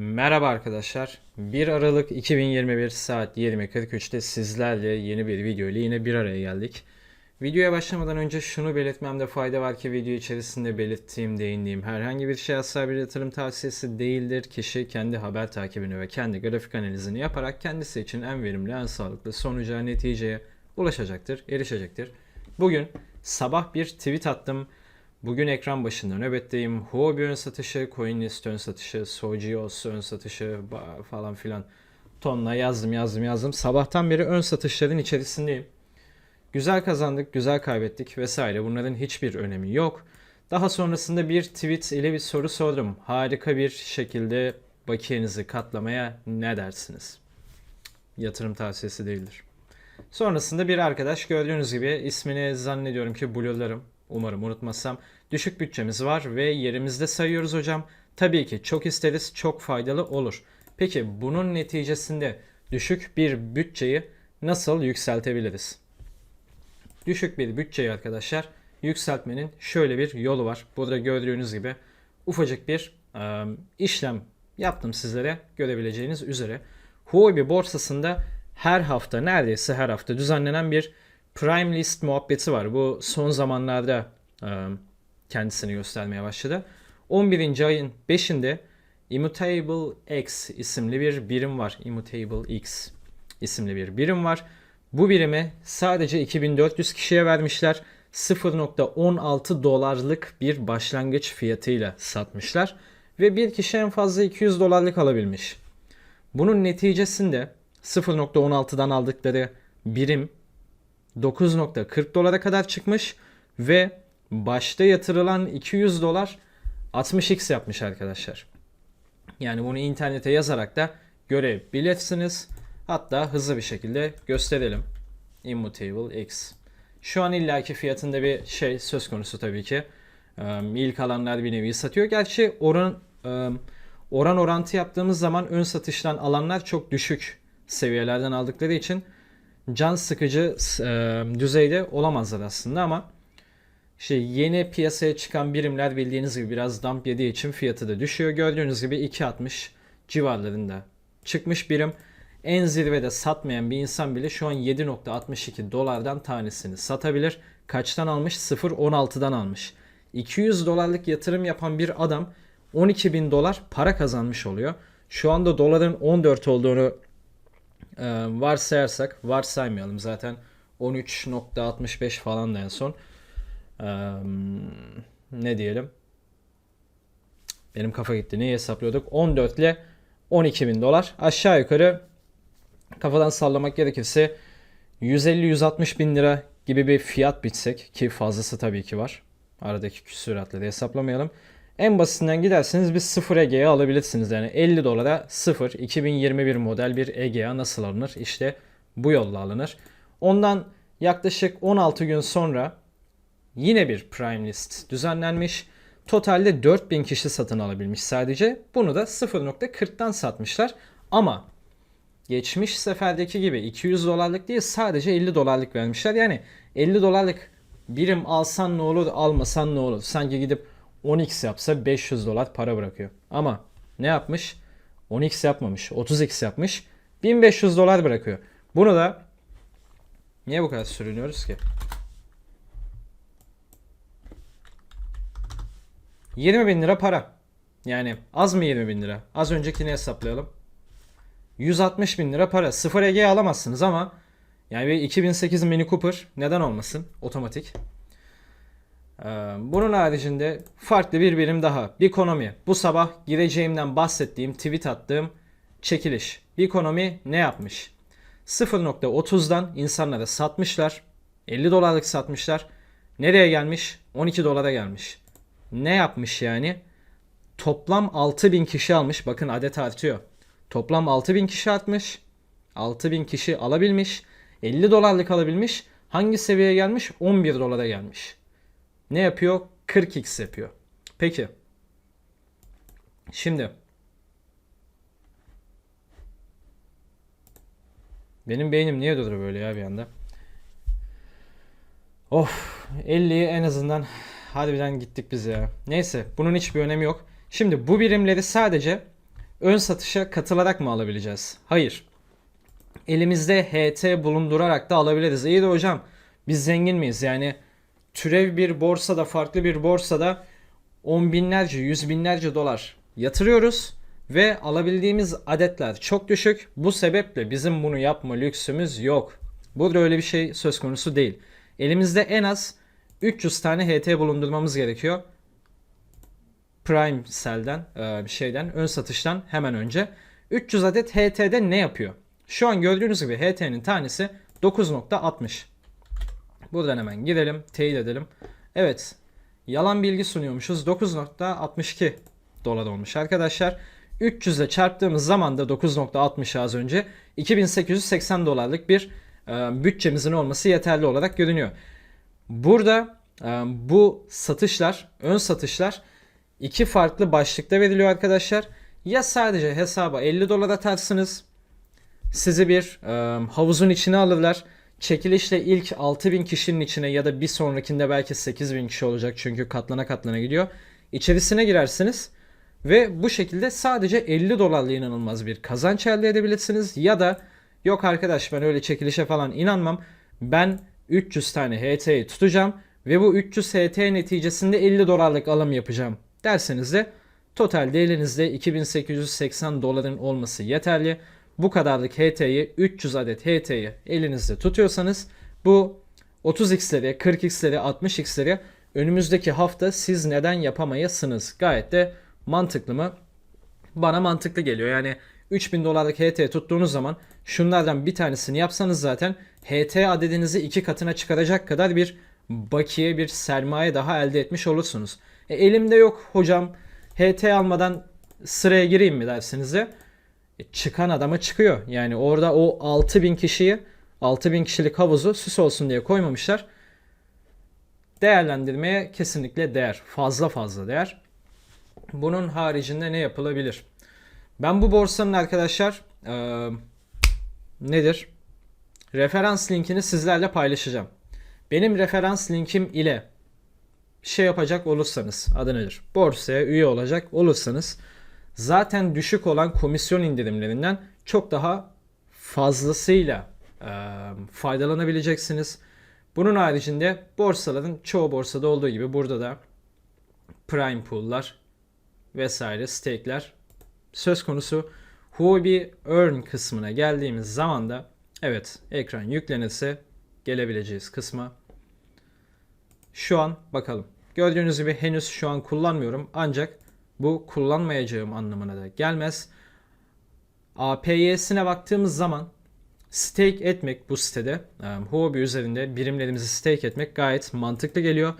Merhaba arkadaşlar. 1 Aralık 2021 saat 20.43'te sizlerle yeni bir video ile yine bir araya geldik. Videoya başlamadan önce şunu belirtmemde fayda var ki video içerisinde belirttiğim, değindiğim herhangi bir şey asla bir yatırım tavsiyesi değildir. Kişi kendi haber takibini ve kendi grafik analizini yaparak kendisi için en verimli, en sağlıklı sonuca, neticeye ulaşacaktır, erişecektir. Bugün sabah bir tweet attım. Bugün ekran başında nöbetteyim. Huobi ön satışı, CoinList ön satışı, Sojios ön satışı falan filan tonla yazdım yazdım yazdım. Sabahtan beri ön satışların içerisindeyim. Güzel kazandık, güzel kaybettik vesaire. Bunların hiçbir önemi yok. Daha sonrasında bir tweet ile bir soru sordum. Harika bir şekilde bakiyenizi katlamaya ne dersiniz? Yatırım tavsiyesi değildir. Sonrasında bir arkadaş gördüğünüz gibi ismini zannediyorum ki Blue'larım. Umarım unutmazsam. Düşük bütçemiz var ve yerimizde sayıyoruz hocam. Tabii ki çok isteriz, çok faydalı olur. Peki bunun neticesinde düşük bir bütçeyi nasıl yükseltebiliriz? Düşük bir bütçeyi arkadaşlar yükseltmenin şöyle bir yolu var. Burada gördüğünüz gibi ufacık bir e, işlem yaptım sizlere görebileceğiniz üzere. Huobi borsasında her hafta neredeyse her hafta düzenlenen bir Prime List muhabbeti var. Bu son zamanlarda kendisini göstermeye başladı. 11. ayın 5'inde Immutable X isimli bir birim var. Immutable X isimli bir birim var. Bu birimi sadece 2400 kişiye vermişler. 0.16 dolarlık bir başlangıç fiyatıyla satmışlar. Ve bir kişi en fazla 200 dolarlık alabilmiş. Bunun neticesinde 0.16'dan aldıkları birim 9.40 dolara kadar çıkmış ve başta yatırılan 200 dolar 60x yapmış arkadaşlar. Yani bunu internete yazarak da görebilirsiniz. Hatta hızlı bir şekilde gösterelim. Immutable X. Şu an illaki fiyatında bir şey söz konusu tabii ki. İlk alanlar bir nevi satıyor. Gerçi oran oran orantı yaptığımız zaman ön satıştan alanlar çok düşük seviyelerden aldıkları için can sıkıcı e, düzeyde olamazlar aslında ama işte yeni piyasaya çıkan birimler bildiğiniz gibi biraz dump yediği için fiyatı da düşüyor. Gördüğünüz gibi 2.60 civarlarında çıkmış birim. En zirvede satmayan bir insan bile şu an 7.62 dolardan tanesini satabilir. Kaçtan almış? 0.16'dan almış. 200 dolarlık yatırım yapan bir adam 12 bin dolar para kazanmış oluyor. Şu anda doların 14 olduğunu e, varsayarsak, varsaymayalım zaten 13.65 falan da en son. E, ne diyelim? Benim kafa gitti. Neyi hesaplıyorduk? 14 ile 12 bin dolar. Aşağı yukarı kafadan sallamak gerekirse 150-160 bin lira gibi bir fiyat bitsek ki fazlası tabii ki var. Aradaki küsuratları hesaplamayalım. En basitinden giderseniz bir 0 EGA alabilirsiniz. Yani 50 dolara 0 2021 model bir EGA nasıl alınır? İşte bu yolla alınır. Ondan yaklaşık 16 gün sonra yine bir Prime List düzenlenmiş. Totalde 4000 kişi satın alabilmiş sadece. Bunu da 0.40'tan satmışlar. Ama geçmiş seferdeki gibi 200 dolarlık değil sadece 50 dolarlık vermişler. Yani 50 dolarlık birim alsan ne olur almasan ne olur. Sanki gidip 10x yapsa 500 dolar para bırakıyor. Ama ne yapmış? 10x yapmamış. 30x yapmış. 1500 dolar bırakıyor. Bunu da niye bu kadar sürünüyoruz ki? 20 bin lira para. Yani az mı 20 bin lira? Az öncekini hesaplayalım. 160 bin lira para. 0 EG alamazsınız ama yani bir 2008 Mini Cooper neden olmasın? Otomatik. Ee, Bunun haricinde farklı bir birim daha. Bikonomi. Bu sabah gireceğimden bahsettiğim, tweet attığım çekiliş. Bikonomi ne yapmış? 0.30'dan insanlara satmışlar. 50 dolarlık satmışlar. Nereye gelmiş? 12 dolara gelmiş. Ne yapmış yani? Toplam 6000 kişi almış. Bakın adet artıyor. Toplam 6000 kişi artmış. 6000 kişi alabilmiş. 50 dolarlık alabilmiş. Hangi seviyeye gelmiş? 11 dolara gelmiş. Ne yapıyor? 40x yapıyor. Peki. Şimdi benim beynim niye durdu böyle ya bir anda? Of 50'yi en azından harbiden gittik biz ya. Neyse bunun hiçbir önemi yok. Şimdi bu birimleri sadece ön satışa katılarak mı alabileceğiz? Hayır. Elimizde HT bulundurarak da alabiliriz. İyi de hocam biz zengin miyiz? Yani türev bir borsada farklı bir borsada on binlerce yüz binlerce dolar yatırıyoruz ve alabildiğimiz adetler çok düşük. Bu sebeple bizim bunu yapma lüksümüz yok. Burada öyle bir şey söz konusu değil. Elimizde en az 300 tane HT bulundurmamız gerekiyor. Prime Cell'den e, şeyden ön satıştan hemen önce 300 adet HT'de ne yapıyor? Şu an gördüğünüz gibi HT'nin tanesi 9.60. Buradan hemen girelim, teyit edelim. Evet, yalan bilgi sunuyormuşuz. 9.62 dolar olmuş arkadaşlar. 300 ile çarptığımız zaman da 9.60 az önce 2880 dolarlık bir e, bütçemizin olması yeterli olarak görünüyor. Burada e, bu satışlar, ön satışlar iki farklı başlıkta veriliyor arkadaşlar. Ya sadece hesaba 50 dolar atarsınız. Sizi bir e, havuzun içine alırlar. Çekilişle ilk 6000 kişinin içine ya da bir sonrakinde belki 8000 kişi olacak çünkü katlana katlana gidiyor. İçerisine girersiniz ve bu şekilde sadece 50 dolarla inanılmaz bir kazanç elde edebilirsiniz. Ya da yok arkadaş ben öyle çekilişe falan inanmam. Ben 300 tane HT'yi tutacağım ve bu 300 HT neticesinde 50 dolarlık alım yapacağım derseniz de totalde elinizde 2880 doların olması yeterli. Bu kadarlık HT'yi 300 adet HT'yi elinizde tutuyorsanız bu 30x'leri, 40x'leri, 60x'leri önümüzdeki hafta siz neden yapamayasınız? Gayet de mantıklı mı? Bana mantıklı geliyor. Yani 3000 dolarlık HT tuttuğunuz zaman şunlardan bir tanesini yapsanız zaten HT adedinizi iki katına çıkaracak kadar bir bakiye bir sermaye daha elde etmiş olursunuz. E, elimde yok hocam HT almadan sıraya gireyim mi dersiniz de çıkan adama çıkıyor. Yani orada o 6000 kişiyi 6000 kişilik havuzu süs olsun diye koymamışlar. Değerlendirmeye kesinlikle değer. Fazla fazla değer. Bunun haricinde ne yapılabilir? Ben bu borsanın arkadaşlar e, nedir? Referans linkini sizlerle paylaşacağım. Benim referans linkim ile şey yapacak olursanız adı nedir? Borsaya üye olacak olursanız zaten düşük olan komisyon indirimlerinden çok daha fazlasıyla e, faydalanabileceksiniz. Bunun haricinde borsaların çoğu borsada olduğu gibi burada da prime pool'lar vesaire stake'ler söz konusu. Huobi Earn kısmına geldiğimiz zaman da evet ekran yüklenirse gelebileceğiz kısma. Şu an bakalım. Gördüğünüz gibi henüz şu an kullanmıyorum ancak bu kullanmayacağım anlamına da gelmez. APY'sine baktığımız zaman stake etmek bu sitede um, Huobi üzerinde birimlerimizi stake etmek gayet mantıklı geliyor.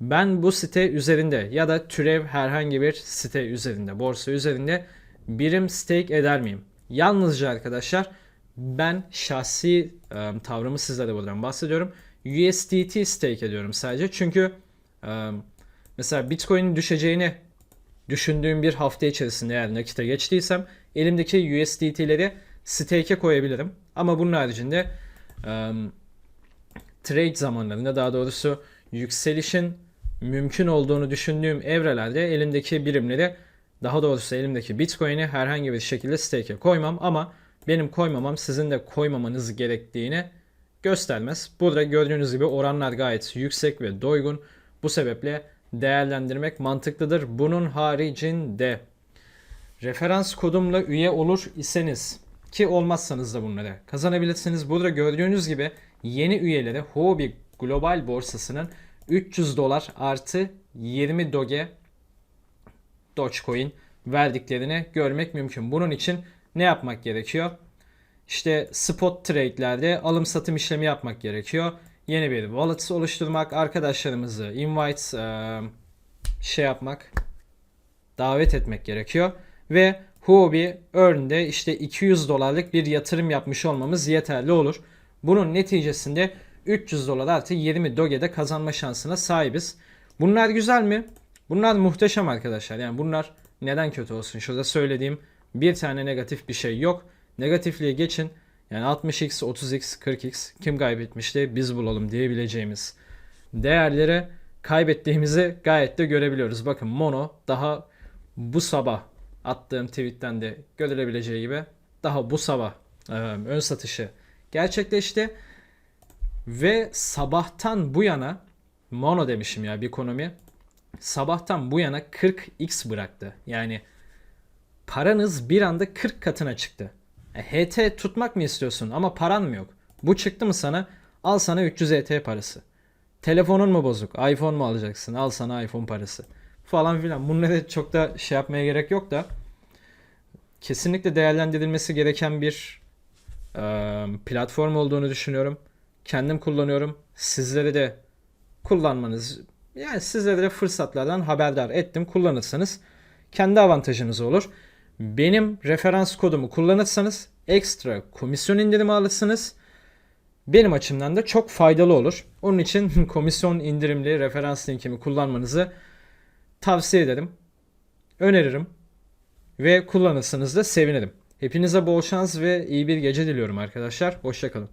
Ben bu site üzerinde ya da türev herhangi bir site üzerinde, borsa üzerinde birim stake eder miyim? Yalnızca arkadaşlar ben şahsi um, tavrımı sizlere buradan bahsediyorum. USDT stake ediyorum sadece. Çünkü um, mesela Bitcoin'in düşeceğini düşündüğüm bir hafta içerisinde eğer nakite geçtiysem elimdeki USDT'leri stake'e koyabilirim. Ama bunun haricinde um, trade zamanlarında daha doğrusu yükselişin mümkün olduğunu düşündüğüm evrelerde elimdeki birimleri daha doğrusu elimdeki Bitcoin'i herhangi bir şekilde stake'e koymam ama benim koymamam sizin de koymamanız gerektiğini göstermez. Burada gördüğünüz gibi oranlar gayet yüksek ve doygun. Bu sebeple değerlendirmek mantıklıdır. Bunun haricinde referans kodumla üye olur iseniz ki olmazsanız da bunları kazanabilirsiniz. Burada gördüğünüz gibi yeni üyelere Huobi Global borsasının 300 dolar artı 20 doge Dogecoin verdiklerini görmek mümkün. Bunun için ne yapmak gerekiyor? İşte spot trade'lerde alım satım işlemi yapmak gerekiyor. Yeni bir wallet oluşturmak, arkadaşlarımızı invite e, şey yapmak, davet etmek gerekiyor. Ve Huobi Earn'de işte 200 dolarlık bir yatırım yapmış olmamız yeterli olur. Bunun neticesinde 300 dolar artı 20 Doge'de kazanma şansına sahibiz. Bunlar güzel mi? Bunlar muhteşem arkadaşlar. Yani bunlar neden kötü olsun? Şurada söylediğim bir tane negatif bir şey yok. Negatifliğe geçin. Yani 60x, 30x, 40x kim kaybetmişti biz bulalım diyebileceğimiz değerleri kaybettiğimizi gayet de görebiliyoruz. Bakın Mono daha bu sabah attığım tweetten de görülebileceği gibi daha bu sabah e, ön satışı gerçekleşti. Ve sabahtan bu yana mono demişim ya bir ekonomi. Sabahtan bu yana 40x bıraktı. Yani paranız bir anda 40 katına çıktı. E, HT tutmak mı istiyorsun ama paran mı yok? Bu çıktı mı sana? Al sana 300 HT parası. Telefonun mu bozuk? iPhone mu alacaksın? Al sana iPhone parası. Falan filan. Bunları çok da şey yapmaya gerek yok da. Kesinlikle değerlendirilmesi gereken bir e, platform olduğunu düşünüyorum. Kendim kullanıyorum. Sizlere de kullanmanız yani sizlere de fırsatlardan haberdar ettim. Kullanırsanız kendi avantajınız olur. Benim referans kodumu kullanırsanız ekstra komisyon indirimi alırsınız. Benim açımdan da çok faydalı olur. Onun için komisyon indirimli referans linkimi kullanmanızı tavsiye ederim. Öneririm. Ve kullanırsanız da sevinirim. Hepinize bol şans ve iyi bir gece diliyorum arkadaşlar. Hoşçakalın.